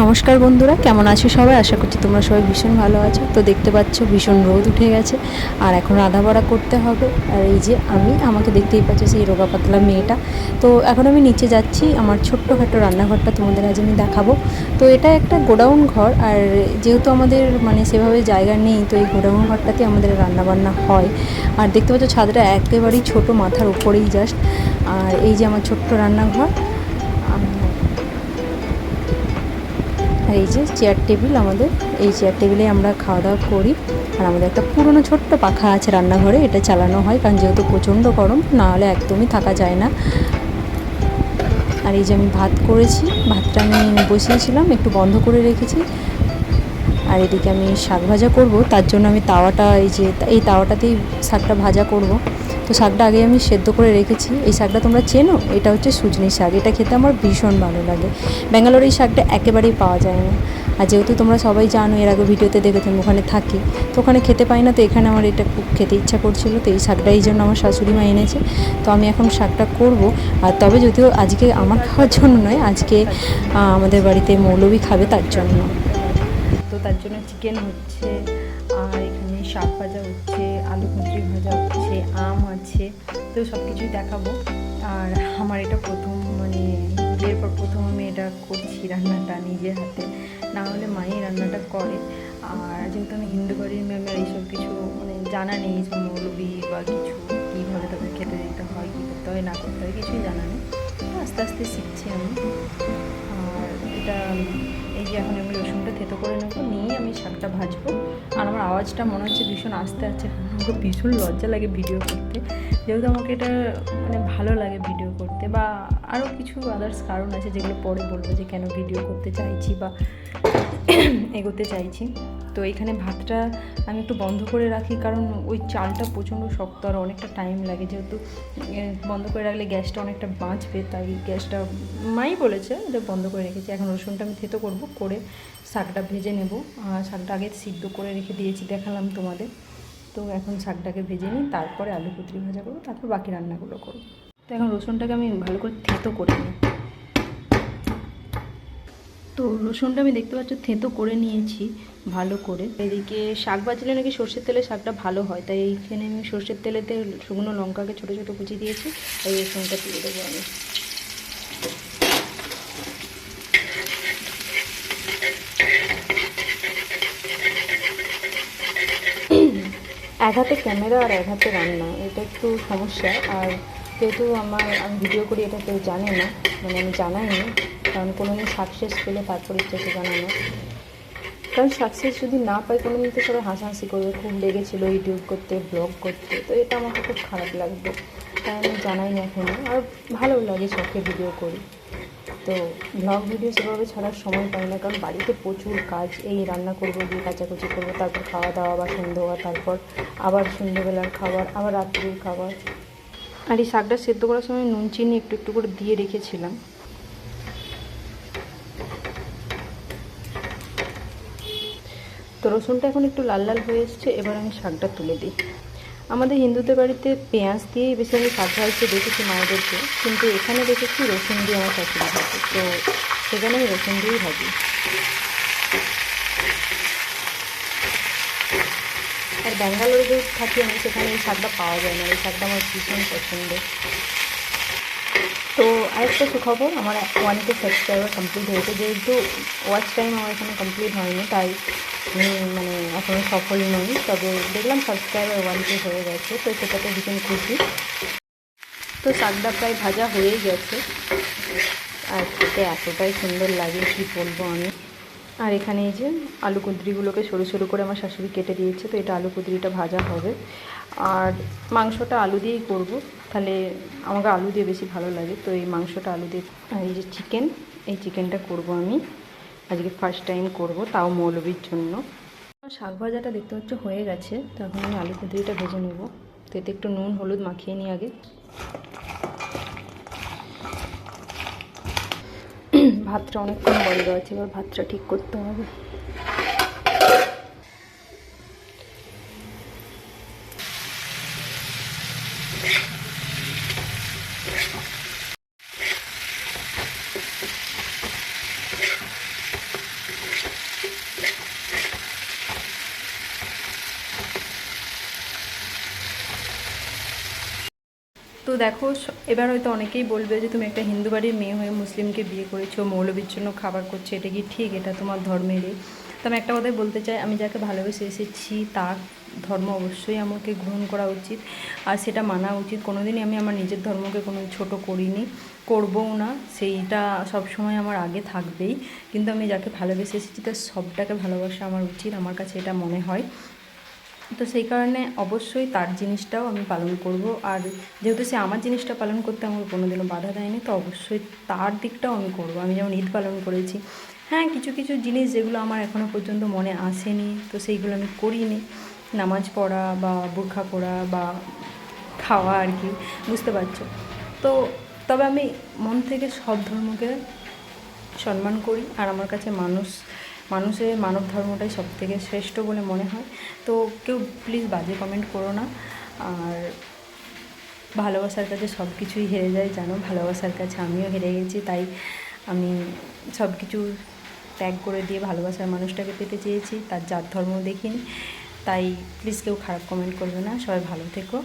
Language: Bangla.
নমস্কার বন্ধুরা, কেমন আছো সবাই? আশা করছি তোমরা সবাই ভীষণ ভালো আছো। তো দেখতে পাচ্ছ, ভীষণ রোদ উঠে গেছে। আর এখন রাধা বাড়া করতে হবে। আর এই যে আমি, আমাকে দেখতেই পাচ্ছ সেই রোগা পাতলা মেয়েটা। তো এখন আমি নিচে যাচ্ছি, আমার ছোট্টখাটো রান্নাঘরটা তোমাদের আজ আমি দেখাবো। তো এটা একটা গোডাউন ঘর, আর যেহেতু আমাদের মানে সেভাবে জায়গা নেই, তো এই গোডাউন ঘরটাতে আমাদের রান্নাবান্না হয়। আর দেখতে পাচ্ছ, ছাদটা একেবারেই ছোট, মাথার উপরেই জাস্ট আর এই যে আমার ছোট্ট রান্নাঘর আর এই যে চেয়ার টেবিল আমাদের, এই চেয়ার টেবিলে আমরা খাওয়া দাওয়া করি। আর আমাদের একটা পুরনো ছোট্ট পাখা আছে রান্নাঘরে, এটা চালানো হয় কারণ যেহেতু প্রচণ্ড গরম, না হলে একদমই থাকা যায় না। আর এই যে আমি ভাত করেছি, ভাতটা আমি বসিয়েছিলাম, একটু বন্ধ করে রেখেছি। আর এদিকে আমি শাক ভাজা করব। তার জন্য আমি তাওয়াটা, এই যে এই তাওয়াটাতেই শাকটা ভাজা করব। তো শাকটা আগে আমি সেদ্ধ করে রেখেছি। এই শাকটা তোমরা চেনো? এটা হচ্ছে সুজনি শাক। এটা খেতে আমার ভীষণ ভালো লাগে। ব্যাঙ্গালোর এই শাকটা একেবারেই পাওয়া যায় না। আর যেহেতু তোমরা সবাই জানো, এর আগে ভিডিওতে দেখেছ, আমি ওখানে থাকি। তো ওখানে খেতে পাই না, তো এখানে আমার এটা খুব খেতে ইচ্ছা করছিল। তো এই শাকটা এই জন্য আমার শাশুড়ি মা এনেছে। তো আমি এখন শাকটা করব। আর তবে যদিও আজকে আমার খাওয়ার জন্য নয়, আজকে আমাদের বাড়িতে মৌলবি খাবে তার জন্য তো তার জন্য। চিকেন হচ্ছে, আর এখানে শাক ভাজা হচ্ছে, আলু কুঁচি ভাজা হচ্ছে, আম আছে। তো সব কিছুই দেখাবো। আর আমার এটা প্রথম মানে বিয়ের পর প্রথম আমি এটা করছি রান্নাটা নিজের হাতে। না হলে মাই রান্নাটা করে। আর যেহেতু আমি হিন্দু বাড়ির মেয়ে আমার এইসব কিছু মানে জানা নেই যে মৌলবি বা কিছু কীভাবে তাদের খেতে দিতে হয়, কী করতে হয়, না করতে হয়, কিছুই জানা নেই। আস্তে আস্তে শিখছি আমি। আর এটা এই যে এখন আমি রসুনটা থেতো করে নেব নিয়ে আমি শাকটা ভাজবো। আর আমার আওয়াজটা মনে হচ্ছে ভীষণ আস্তে আস্তে আমাকে ভীষণ লজ্জা লাগে ভিডিও করতে। যেহেতু আমাকে এটা মানে ভালো লাগে ভিডিও করতে বা আরও কিছু আদার্স কারণ আছে যেগুলো পরে বলব যে কেন ভিডিও করতে চাইছি বা এগোতে চাইছি। তো এখানে ভাতটা আমি একটু বন্ধ করে রাখি, কারণ ওই চালটা প্রচণ্ড শক্ত আর অনেকটা টাইম লাগে। যেহেতু বন্ধ করে রাখলে গ্যাসটা অনেকটা বাঁচবে, তাই গ্যাসটা মাই বলেছে এটা বন্ধ করে রেখেছি। এখন রসুনটা আমি থেতো করব, করে শাকটা ভেজে নেব। শাকটা আগে সিদ্ধ করে রেখে দিয়েছি, দেখালাম তোমাদের। তো এখন শাকটাকে ভেজে নিই, তারপরে আলু কুতরি ভাজা করব, তারপর বাকি রান্নাগুলো করব। তো এখন রসুনটাকে আমি ভালো করে থেতো করে নিই। তো রসুনটা আমি দেখতে পাচ্ছ, থেঁতো করে নিয়েছি, ভালো করে। এদিকে শাক ভাজলে নাকি সর্ষের তেলে শাকটা ভালো হয়, তাই এইখানে আমি সর্ষের তেলেতে শুকনো লঙ্কাকে ছোটো ছোটো কুচি দিয়েছি এই রসুনটা দিয়ে দেবো আমি। এক হাতে ক্যামেরা আর এক হাতে রান্না, এটা একটু সমস্যা। আর যেহেতু আমার, আমি ভিডিও করি, এটা কেউ জানে না। মানে আমি জানাইনি। কারণ কোনো দিন সাকসেস পেলে তারপর ইচ্ছে হচ্ছে জানানো। কারণ সাকসেস যদি না পাই, কোনো দিন তো সবাই হাসাহাসি করবে। খুব লেগেছিলো ইউটিউব করতে ব্লগ করতে। তো এটা আমাকে খুব খারাপ লাগবে। তাই আমি জানাইনি এখনও আর ভালো লাগে শখে ভিডিও করি। তো ব্লগ ভিডিও সেভাবে ছাড়ার সময় পাই না। কারণ বাড়িতে প্রচুর কাজ। এই রান্না করব দিয়ে কাচাকুচি করব, তারপর খাওয়া দাওয়া বাসন ধোয়া তারপর আবার সন্ধ্যেবেলার খাবার, আবার রাত্রির খাবার। আর এই শাকটা সেদ্ধ করার সময় নুন, চিনি একটু একটু করে দিয়ে রেখেছিলাম। তো রসুনটা এখন একটু লাল লাল হয়ে এসছে, এবার আমি শাকটা তুলে দিই। আমাদের হিন্দুদের বাড়িতে পেঁয়াজ দিয়েই বেশি আমি শাক ভাজতে দেখেছি মায়েদেরকে, কিন্তু এখানে দেখেছি রসুন দিয়ে আমার শাশুড়ি ভাজে। তো সেখানে আমি রসুন দিয়েই ভাজি। আর ব্যাঙ্গালোরে যে থাকি আমি, সেখানে এই শাকটা পাওয়া যায় না। এই শাকটা আমার ভীষণ পছন্দ তো আরেকটা সুখবর আমার ওয়ানকে সাবস্ক্রাইবার কমপ্লিট হয়েছে যেহেতু ওয়াচ টাইম আমার এখানে কমপ্লিট হয়নি, তাই আমি মানে এখনও সফল নই। তবে দেখলাম সাবস্ক্রাইবার ওয়ানকে হয়ে গেছে, তো সেটাতে ভীষণ খুশি। তো শাকটা প্রায় ভাজা হয়েই গেছে। আর খেতে এতটাই সুন্দর লাগে, কী বলব আমি? আর এখানে এই যে আলু কুঁদরিগুলোকে সরু সরু করে আমার শাশুড়ি কেটে দিয়েছে, তো এটা আলু কুঁদরিটা ভাজা হবে। আর মাংসটা আলু দিয়েই করব, তাহলে আমাকে আলু দিয়ে বেশি ভালো লাগে। তো এই মাংসটা আলু দিয়ে আর এই যে চিকেন, এই চিকেনটা করব আমি। আজকে ফার্স্ট টাইম করব, তাও মৌলবির জন্য। শাক ভাজাটা দেখতে পাচ্ছ হয়ে গেছে, তো এখন আমি আলু কুঁদরিটা ভেজে নেব। তো এতে একটু নুন, হলুদ মাখিয়ে নিই আগে। ভাতটা অনেকক্ষণ বন্ধ আছে এবার ভাতটা ঠিক করতে হবে। দেখো, স- এবার হয়তো অনেকেই বলবে যে তুমি একটা হিন্দু বাড়ির মেয়ে হয়ে মুসলিমকে বিয়ে করেছ, মৌলবীর জন্য খাবার করছে, এটা কি ঠিক? এটা তোমার ধর্মেরই। তো আমি একটা কথাই বলতে চাই, আমি যাকে ভালোবেসে এসেছি, তার ধর্ম অবশ্যই আমাকে গ্রহণ করা উচিত। আর সেটা মানা উচিত। কোনোদিনই আমি আমার নিজের ধর্মকে কোনো ছোট করিনি, করবও না। সেইটা সবসময় আমার আগে থাকবেই। কিন্তু আমি যাকে ভালোবেসে এসেছি, তার সবটাকে ভালোবাসা আমার উচিত। আমার কাছে এটা মনে হয়। তো সেই কারণে অবশ্যই তার জিনিসটাও আমি পালন করব। আর যেহেতু সে আমার জিনিসটা পালন করতে আমাকে কোনোদিনও বাধা দেয়নি, তো অবশ্যই তার দিকটাও আমি করব। আমি যেমন ঈদ পালন করেছি হ্যাঁ কিছু কিছু জিনিস যেগুলো আমার এখনও পর্যন্ত মনে আসেনি, তো সেইগুলো আমি করিনি। নামাজ পড়া বা বোরখা পড়া বা খাওয়া আর কি, বুঝতে পারছ? তো তবে আমি মন থেকে সব ধর্মকে সম্মান করি, আর আমার কাছে মানুষ মানুষের মানব ধর্মটাই সব থেকে শ্রেষ্ঠ বলে মনে হয়। তো কেউ প্লিজ বাজে কমেন্ট করো না। আর ভালোবাসার কাছে সব কিছুই হেরে যায়, জানো? ভালোবাসার কাছে আমিও হেরে গেছি, তাই আমি সব কিছু ত্যাগ করে দিয়ে ভালোবাসার মানুষটাকে পেতে চেয়েছি। তার জাত ধর্ম দেখিনি, তাই প্লিজ কেউ খারাপ কমেন্ট করবে না। সবাই ভালো থেকো।